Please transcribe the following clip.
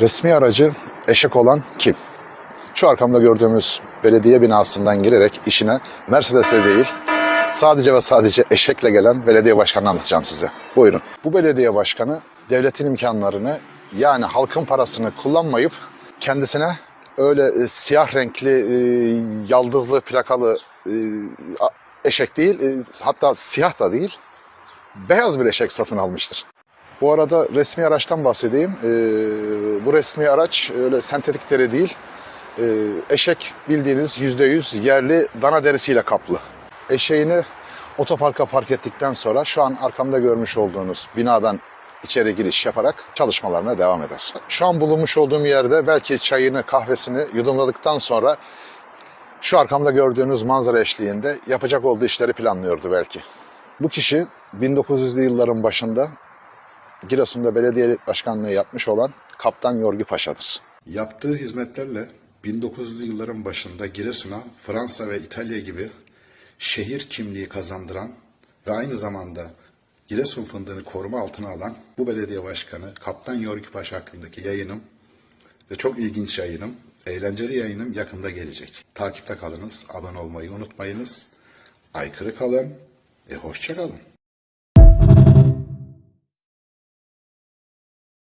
Resmi aracı eşek olan kim? Şu arkamda gördüğümüz belediye binasından girerek işine Mercedes'le değil, sadece ve sadece eşekle gelen belediye başkanını anlatacağım size. Buyurun. Bu belediye başkanı devletin imkanlarını yani halkın parasını kullanmayıp kendisine öyle e, siyah renkli, e, yaldızlı plakalı e, eşek değil, hatta siyah da değil, beyaz bir eşek satın almıştır. Bu arada resmi araçtan bahsedeyim. Ee, bu resmi araç öyle sentetik deri değil. Ee, eşek bildiğiniz %100 yerli dana derisiyle kaplı. Eşeğini otoparka park ettikten sonra şu an arkamda görmüş olduğunuz binadan içeri giriş yaparak çalışmalarına devam eder. Şu an bulunmuş olduğum yerde belki çayını, kahvesini yudumladıktan sonra şu arkamda gördüğünüz manzara eşliğinde yapacak olduğu işleri planlıyordu belki. Bu kişi 1900'lü yılların başında Giresun'da belediye başkanlığı yapmış olan Kaptan Yorgi Paşa'dır. Yaptığı hizmetlerle 1900'lü yılların başında Giresun'a Fransa ve İtalya gibi şehir kimliği kazandıran ve aynı zamanda Giresun fındığını koruma altına alan bu belediye başkanı Kaptan Yorgi Paşa hakkındaki yayınım ve çok ilginç yayınım, eğlenceli yayınım yakında gelecek. Takipte kalınız, abone olmayı unutmayınız. Aykırı kalın ve hoşça kalın.